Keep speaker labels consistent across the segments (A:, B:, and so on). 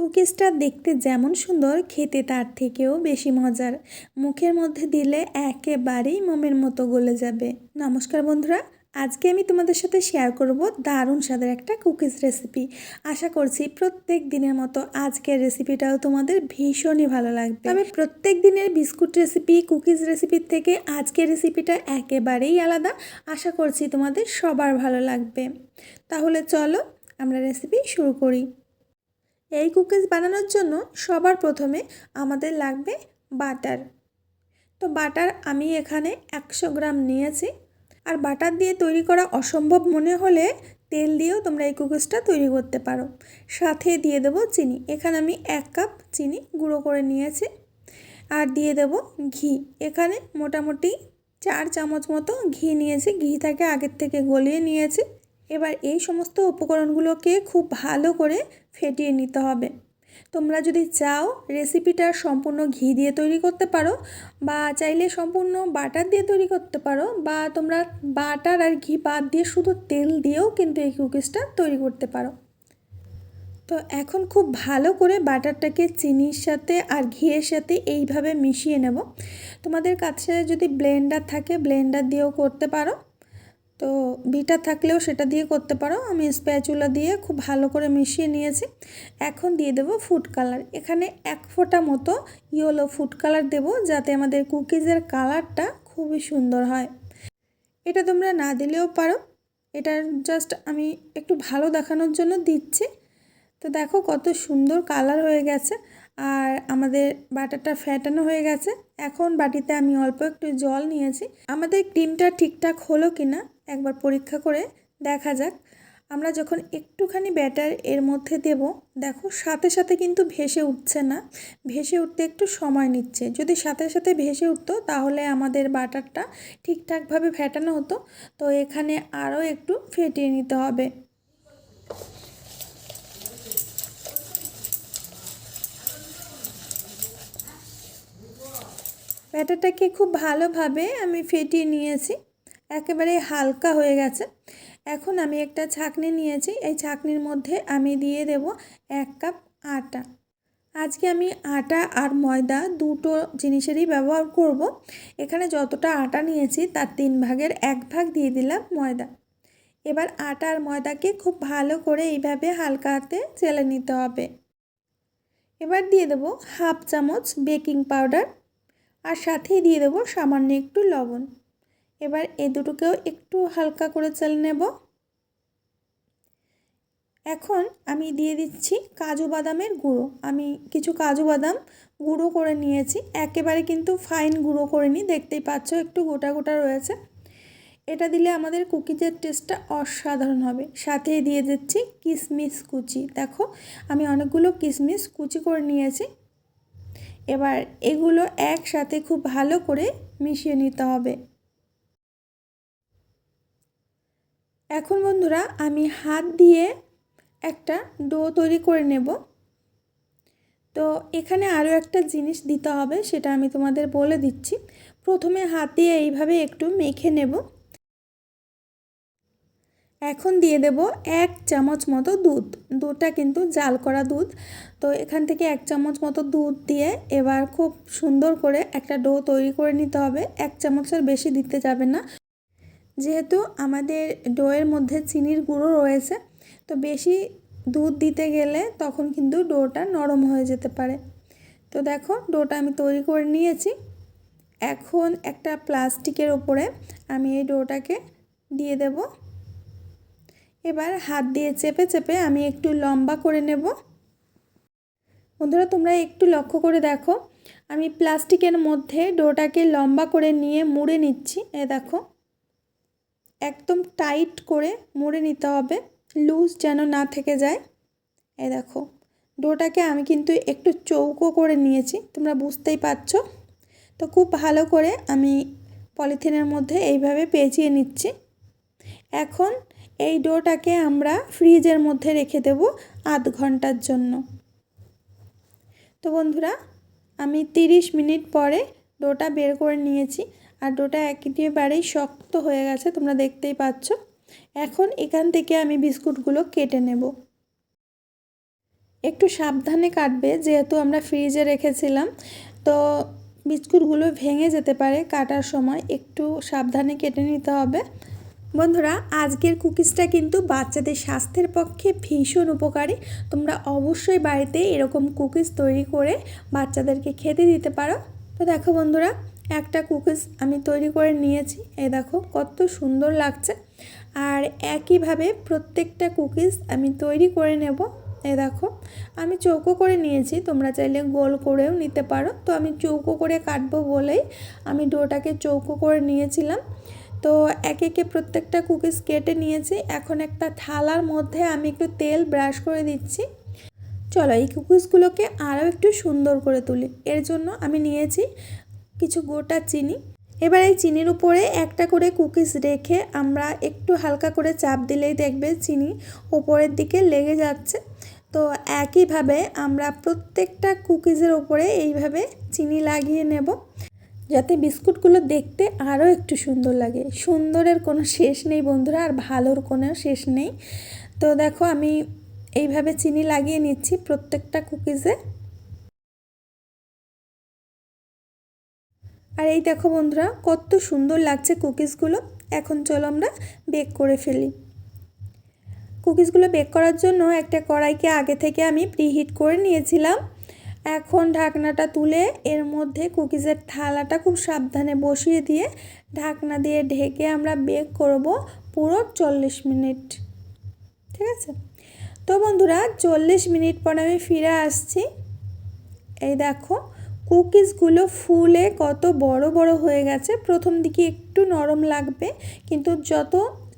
A: কুকিজটা দেখতে যেমন সুন্দর, খেতে তার থেকেও বেশি মজার। মুখের মধ্যে দিলে একেবারেই মোমের মতো গলে যাবে। নমস্কার বন্ধুরা, আজকে আমি তোমাদের সাথে শেয়ার করব দারুণ স্বাদের একটা কুকিজ রেসিপি আশা করছি প্রত্যেক দিনের মতো আজকের রেসিপিটাও তোমাদের ভীষণই ভালো লাগবে। তবে প্রত্যেক দিনের বিস্কুট রেসিপি কুকিজ রেসিপির থেকে আজকের রেসিপিটা একেবারেই আলাদা। আশা করছি তোমাদের সবার ভালো লাগবে। তাহলে চলো আমরা রেসিপি শুরু করি। এই কুকিজ বানানোর জন্য সবার প্রথমে আমাদের লাগবে বাটার। তো বাটার আমি এখানে একশো গ্রাম নিয়েছি। আর বাটার দিয়ে তৈরি করা অসম্ভব মনে হলে তেল দিয়েও তোমরা এই কুকিজটা তৈরি করতে পারো। সাথে দিয়ে দেবো চিনি। এখানে আমি এক কাপ চিনি গুঁড়ো করে নিয়েছি। আর দিয়ে দেব ঘি। এখানে মোটামুটি চার চামচ মতো ঘি নিয়েছি। ঘিটাকে আগের থেকে গলিয়ে নিয়েছি। এবার এই সমস্ত উপকরণগুলোকে খুব ভালো করে ফেটিয়ে নিতে হবে। তোমরা যদি চাও রেসিপিটা সম্পূর্ণ ঘি দিয়ে তৈরি করতে পারো বা চাইলে সম্পূর্ণ বাটার দিয়ে তৈরি করতে পারো বা তোমরা বাটার আর ঘি বাদ দিয়ে শুধু তেল দিয়েও কিন্তু এই কুকিজটা তৈরি করতে পারো। তো এখন খুব ভালো করে বাটারটাকে চিনির সাথে আর ঘিয়ের সাথে এইভাবে মিশিয়ে নেব। তোমাদের কাছে যদি ব্লেন্ডার থাকে ব্লেন্ডার দিয়েও করতে পারো। তো বিটার থাকলেও সেটা দিয়ে করতে পারো। আমি স্প্যাচুলা দিয়ে খুব ভালো করে মিশিয়ে নিয়েছি। এখন দিয়ে দেব ফুড কালার। এখানে এক ফোঁটা মতো ইয়েলো ফুড কালার দেব যাতে আমাদের কুকিজের কালারটা খুবই সুন্দর হয়। এটা তোমরা না দিলেও পারো। এটা জাস্ট আমি একটু ভালো দেখানোর জন্য দিচ্ছি। তো দেখো কত সুন্দর কালার হয়ে গেছে। আর আমাদের বাটারটা ফ্যাটানো হয়ে গেছে। এখন বাটিতে আমি অল্প একটু জল নিয়েছি। আমাদের ক্রিমটা ঠিকঠাক হলো কি না একবার পরীক্ষা করে দেখা যাক। আমরা যখন একটুখানি ব্যাটার এর মধ্যে দেব, দেখো সাথে সাথে কিন্তু ভেসে উঠছে না। ভেসে উঠতে একটু সময় নিচ্ছে। যদি সাথে সাথে ভেসে উঠতো, তাহলে আমাদের বাটারটা ঠিকঠাকভাবে ফেটানো হতো। তো এখানে আরও একটু ফেটিয়ে নিতে হবে। ব্যাটারটাকে খুব ভালোভাবে আমি ফেটিয়ে নিয়েছি। একেবারে হালকা হয়ে গেছে। এখন আমি একটা ছাকনি নিয়েছি। এই ছাকনির মধ্যে আমি দিয়ে দেব এক কাপ আটা। আজকে আমি আটা আর ময়দা দুটো জিনিসেরই ব্যবহার করব। এখানে যতটা আটা নিয়েছি তার তিন ভাগের এক ভাগ দিয়ে দিলাম ময়দা। এবার আটা আর ময়দাকে খুব ভালো করে এইভাবে হালকা হাতে চেলে নিতে হবে। এবার দিয়ে দেবো হাফ চামচ বেকিং পাউডার। আর সাথেই দিয়ে দেবো সামান্য একটু লবণ। এবার এ দুটোকেও একটু হালকা করে চেলে নেব। এখন আমি দিয়ে দিচ্ছি কাজু বাদামের গুঁড়ো। আমি কিছু কাজু বাদাম গুঁড়ো করে নিয়েছি। একেবারে কিন্তু ফাইন গুঁড়ো করে নিই দেখতেই পাচ্ছ একটু গোটা গোটা রয়েছে। এটা দিলে আমাদের কুকিজের টেস্টটা অসাধারণ হবে। সাথে দিয়ে দিচ্ছি কিশমিশ কুচি। দেখো, আমি অনেকগুলো কিশমিশ কুচি করে নিয়েছি। এবার এগুলো একসাথে খুব ভালো করে মিশিয়ে নিতে হবে। এখন বন্ধুরা আমি হাত দিয়ে একটা ডো তৈরি করে নেব। তো এখানে আরও একটা জিনিস দিতে হবে, সেটা আমি তোমাদের বলে দিচ্ছি। প্রথমে হাত দিয়ে এইভাবে একটু মেখে নেব। এখন দিয়ে দেব এক চামচ মতো দুধ। দুধটা কিন্তু জাল করা দুধ। তো এখান থেকে এক চামচ মতো দুধ দিয়ে এবার খুব সুন্দর করে একটা ডো তৈরি করে নিতে হবে। এক চামচের বেশি দিতে যাবে না। যেহেতু আমাদের ডোয়ের মধ্যে চিনির গুঁড়ো রয়েছে, তো বেশি দুধ দিতে গেলে তখন কিন্তু ডোটা নরম হয়ে যেতে পারে। তো দেখো, ডোটা আমি তৈরি করে নিয়েছি। এখন একটা প্লাস্টিকের ওপরে আমি এই ডোটাকে দিয়ে দেব। এবার হাত দিয়ে চেপে চেপে আমি একটু লম্বা করে নেব। বন্ধুরা, তোমরা একটু লক্ষ্য করে দেখো, আমি প্লাস্টিকের মধ্যে ডোটাকে লম্বা করে নিয়ে মুড়ে নিচ্ছি। এ দেখো একদম টাইট করে মুড়ে নিতে হবে। লুজ যেন না থেকে যায়। এ দেখো, ডোটাকে আমি কিন্তু একটু চৌকো করে নিয়েছি, তোমরা বুঝতেই পারছ। তো খুব ভালো করে আমি পলিথিনের মধ্যে এইভাবে পেঁচিয়ে নিচ্ছি। এখন এই ডোটাকে আমরা ফ্রিজের মধ্যে রেখে দেব আধ ঘণ্টার জন্য। তো বন্ধুরা, আমি তিরিশ মিনিট পরে ডোটা বের করে নিয়েছি। আর ডোটা একেবারেই শক্ত হয়ে গেছে, তোমরা দেখতেই পাচ্ছ। এখন এখান থেকে আমি বিস্কুটগুলো কেটে নেব। একটু সাবধানে কাটবে, যেহেতু আমরা ফ্রিজে রেখেছিলাম। তো বিস্কুটগুলো ভেঙে যেতে পারে কাটার সময়, একটু সাবধানে কেটে নিতে হবে। বন্ধুরা, আজকের কুকিজটা কিন্তু বাচ্চাদের স্বাস্থ্যের পক্ষে ভীষণ উপকারী। তোমরা অবশ্যই বাড়িতে এরকম কুকিজ তৈরি করে বাচ্চাদেরকে খেতে দিতে পারো। তো দেখো বন্ধুরা একটা কুকিজ আমি তৈরি করে নিয়েছি। এই দেখো, কত সুন্দর লাগছে। আর একইভাবে প্রত্যেকটা কুকিজ আমি তৈরি করে নেব। এই দেখো, আমি চৌকো করে নিয়েছি, তোমরা চাইলে গোল করেও নিতে পারো। তো আমি চৌকো করে কাটবো বলেই আমি ডোটাকে চৌকো করে নিয়েছিলাম। তো একে একে প্রত্যেকটা কুকিজ কেটে নিয়েছি। এখন একটা থালার মধ্যে আমি একটু তেল ব্রাশ করে দিচ্ছি। চলো, এই কুকিজগুলোকে আরও একটু সুন্দর করে তুলি। এর জন্য আমি নিয়েছি কিছু গোটা চিনি। এবার এই চিনির উপরে একটা করে কুকিজ রেখে আমরা একটু হালকা করে চাপ দিলেই দেখবে চিনি ওপরের দিকে লেগে যাচ্ছে। তো একইভাবে আমরা প্রত্যেকটা কুকিজের ওপরে এইভাবে চিনি লাগিয়ে নেব। যাতে বিস্কুটগুলো দেখতে আরও একটু সুন্দর লাগে। সুন্দরের কোনো শেষ নেই বন্ধুরা, আর ভালোর কোনো শেষ নেই। তো দেখো আমি এইভাবে চিনি লাগিয়ে নিচ্ছি প্রত্যেকটা কুকিজে। আর এই দেখো বন্ধুরা, কত সুন্দর লাগছে কুকিজগুলো। এখন চলো আমরা বেক করে ফেলি। কুকিজগুলো বেক করার জন্য একটা কড়াইকে আগে থেকে আমি প্রিহিট করে নিয়েছিলাম। এখন ঢাকনাটা তুলে এর মধ্যে কুকিজের থালাটা খুব সাবধানে বসিয়ে দিয়ে ঢাকনা দিয়ে ঢেকে আমরা বেক করব পুরো চল্লিশ মিনিট। ঠিক আছে? তো বন্ধুরা, চল্লিশ মিনিট পর আমি ফিরে আসছি। এই দেখো কুকিজগুলো ফুলে কত বড় বড় হয়ে গেছে। প্রথম দিকে একটু নরম লাগবে, কিন্তু যত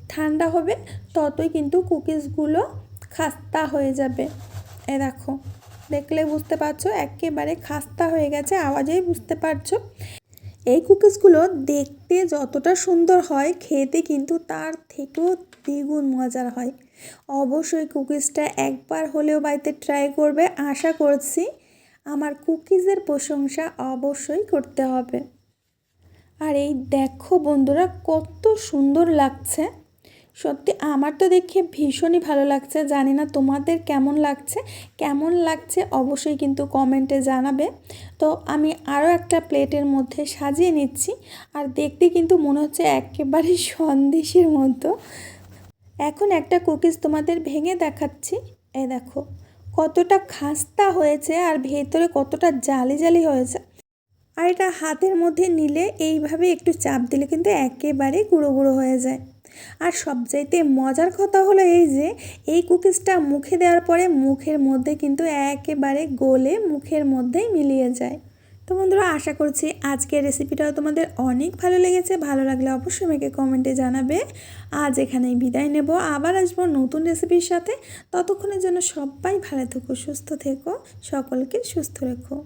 A: ঠান্ডা হবে, ততই কিন্তু কুকিজগুলো খাস্তা হয়ে যাবে। এ দেখো, দেখলে বুঝতে পারছ, একেবারে খাস্তা হয়ে গেছে, আওয়াজেই বুঝতে পারছ। এই কুকিজগুলো দেখতে যতটা সুন্দর হয়, খেতে কিন্তু তার থেকেও দ্বিগুণ মজার হয়। অবশ্যই কুকিজটা একবার হলেও বাড়িতে ট্রাই করবে, আশা করছি। আমার কুকিজের প্রশংসা অবশ্যই করতে হবে। আর এই দেখো বন্ধুরা, কত সুন্দর লাগছে। সত্যি আমার তো দেখে ভীষণই ভালো লাগছে। জানি না তোমাদের কেমন লাগছে। কেমন লাগছে অবশ্যই কিন্তু কমেন্টে জানাবে। তো আমি আরও একটা প্লেটের মধ্যে সাজিয়ে নিচ্ছি। আর দেখতে কিন্তু মনে হচ্ছে একেবারে সন্দেশের মতো। এখন একটা কুকিজ তোমাদের ভেঙে দেখাচ্ছি। এ দেখো। কতটা খাস্তা হয়েছে আর ভেতরে কতটা জালি জালি হয়েছে। আর এটা হাতের মধ্যে নিলে এইভাবে একটু চাপ দিলে কিন্তু একেবারে গুঁড়ো গুঁড়ো হয়ে যায়। আর সবচাইতে মজার কথা হলো এই যে, এই কুকিজটা মুখে দেওয়ার পরে মুখের মধ্যে কিন্তু একেবারে গলে মুখের মধ্যেই মিলিয়ে যায়। তো বন্ধুরা, আশা করছি আজকের রেসিপিটাও তোমাদের অনেক ভালো লেগেছে। ভালো লাগলে অবশ্যই আমাকে কমেন্টে জানাবে। আজ এখানেই বিদায় নেব। আবার আসব নতুন রেসিপির সাথে। ততক্ষণের জন্য সবাই ভালো থেকো, সুস্থ থেকো, সকলকে সুস্থ রেখো।